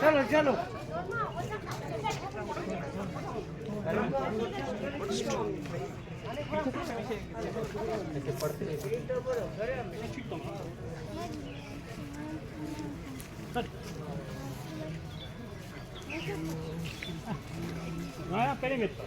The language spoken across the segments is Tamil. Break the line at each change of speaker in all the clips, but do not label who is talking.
ચાલો
ચાલો Não é a
perimetral.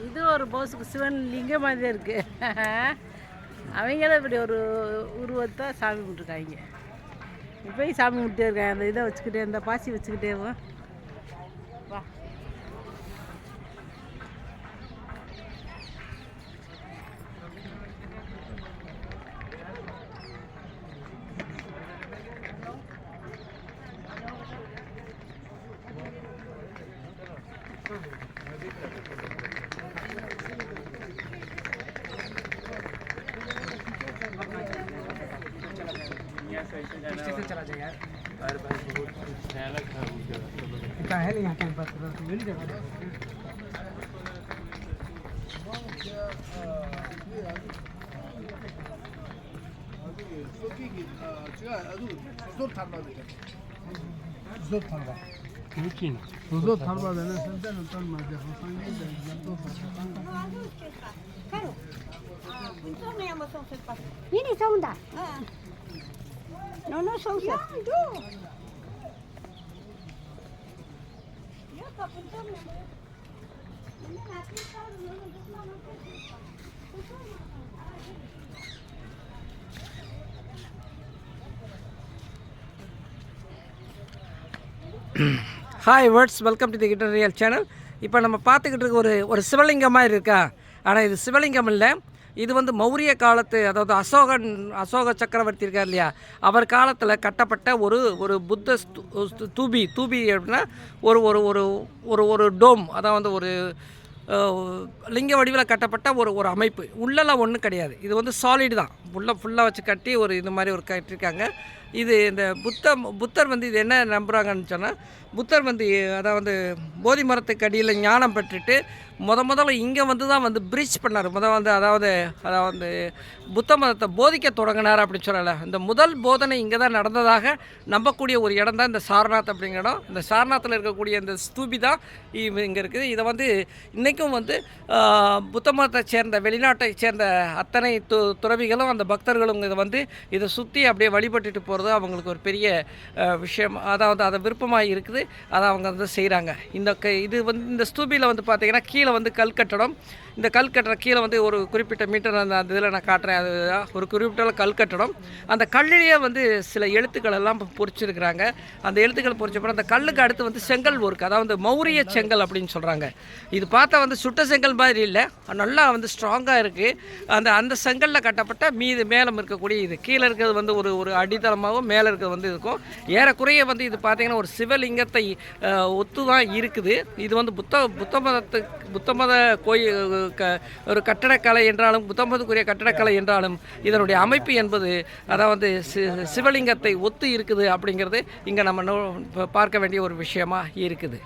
இது ஒரு போஸுக்கு சிவன் லிங்கம் மாதிரி இருக்குது அவங்கள இப்படி ஒரு உருவத்தை சாமி கும்பிட்டுருக்காங்க. இப்போயும் சாமி கும்பிட்டே இருக்கேன் அந்த இதை வச்சுக்கிட்டே இந்த பாசி வச்சுக்கிட்டே வா. வா
है नहीं यहाँ कैंपस मिल जाएगा Zot tarla.
Putin.
Zot tarla denen senden utan madde Hasan geldi. Zot tarla.
No, são da. Não, não são só.
Hi words welcome to the kitter real channel இப்போ நம்ம பார்த்துக்கிட்டு இருக்க ஒரு ஒரு சிவலிங்கம் மாதிரி இருக்கா ஆனால் இது சிவலிங்கம் இல்லை இது வந்து மௌரிய காலத்து அதாவது அசோகன் அசோக சக்கரவர்த்தி இருக்கார் இல்லையா? அவர் காலத்தில் கட்டப்பட்ட ஒரு ஒரு புத்த ஸ்து- ஸ்து- தூபி தூபி அப்படின்னா ஒரு ஒரு ஒரு ஒரு ஒரு டோம் அதான் வந்து ஒரு லிங்க வடிவில் கட்டப்பட்ட ஒரு ஒரு அமைப்பு. உள்ளெல்லாம் ஒன்றும் கிடையாது. இது வந்து சாலிடு தான். உள்ள ஃபுல்லாக வச்சு கட்டி ஒரு இது மாதிரி ஒரு கட்டியிருக்காங்க இது இந்த புத்த புத்தர் வந்து இது என்ன நம்புகிறாங்கன்னு சொன்னால் புத்தர் வந்து அதாவது போதி மரத்துக்கு அடியில் ஞானம் பெற்றுட்டு முத முதல்ல இங்கே வந்து தான் வந்து பிரிட்ஜ் பண்ணார். முத வந்து அதாவது அதாவது புத்த மதத்தை போதிக்க தொடங்கினார் அப்படின்னு சொல்லலை. இந்த முதல் போதனை இங்கே தான் நடந்ததாக நம்பக்கூடிய ஒரு இடம் தான் இந்த சாரநாத் அப்படிங்கிற இடம். இந்த சாரநாத்தில் இருக்கக்கூடிய இந்த ஸ்தூபி தான் இங்கே இருக்குது. இதை வந்து இன்றைக்கும் வந்து புத்த மதத்தை சேர்ந்த வெளிநாட்டை சேர்ந்த அத்தனை து துறவிகளும் அந்த பக்தர்களும் இதை வந்து இதை சுற்றி அப்படியே வழிபட்டுட்டு போகிறது அவங்களுக்கு ஒரு பெரிய விஷயம். அதாவது அதை விருப்பமாக இருக்குது. அதை அவங்க வந்து செய்கிறாங்க இந்த க இது வந்து இந்த ஸ்தூபியில் வந்து பார்த்திங்கன்னா கீழே வந்து கல் கட்டடம். இந்த கல் கட்டடம் கீழே வந்து ஒரு குறிப்பிட்ட மீட்டர் அந்த அந்த இதில் நான் காட்டுறேன். அது ஒரு குறிப்பிட்ட கல் கட்டடம் அந்த கல்லிலேயே வந்து சில எழுத்துக்கள் எல்லாம் பொறிச்சிருக்கிறாங்க. அந்த எழுத்துக்கள் பொறிச்சப்பறம் அந்த கல்லுக்கு அடுத்து வந்து செங்கல் ஒர்க் அதாவது மௌரிய செங்கல் அப்படின்னு சொல்கிறாங்க இது பார்த்தா வந்து சுட்ட செங்கல் மாதிரி இல்லை. நல்லா வந்து ஸ்ட்ராங்காக இருக்குது அந்த அந்த செங்கலில் கட்டப்பட்ட மீது மேலே இருக்கக்கூடிய இது. கீழே இருக்கிறது வந்து ஒரு ஒரு அடித்தளமாகவும் மேலே இருக்கிறது வந்து இருக்கும். ஏறக்குறைய வந்து இது பார்த்தீங்கன்னா ஒரு சிவலிங்கத்தை ஒத்து தான் இருக்குது. இது வந்து புத்த புத்த மதத்து புத்த மத கோயில் க ஒரு கட்டடக்கலை என்றாலும் புத்தம்பதுக்குரிய கட்டடக்கலை என்றாலும் இதனுடைய அமைப்பு என்பது அதாவது சி சிவலிங்கத்தை ஒத்து இருக்குது அப்படிங்கிறது இங்கே நம்ம நோ- பார்க்க வேண்டிய ஒரு விஷயமாக இருக்குது.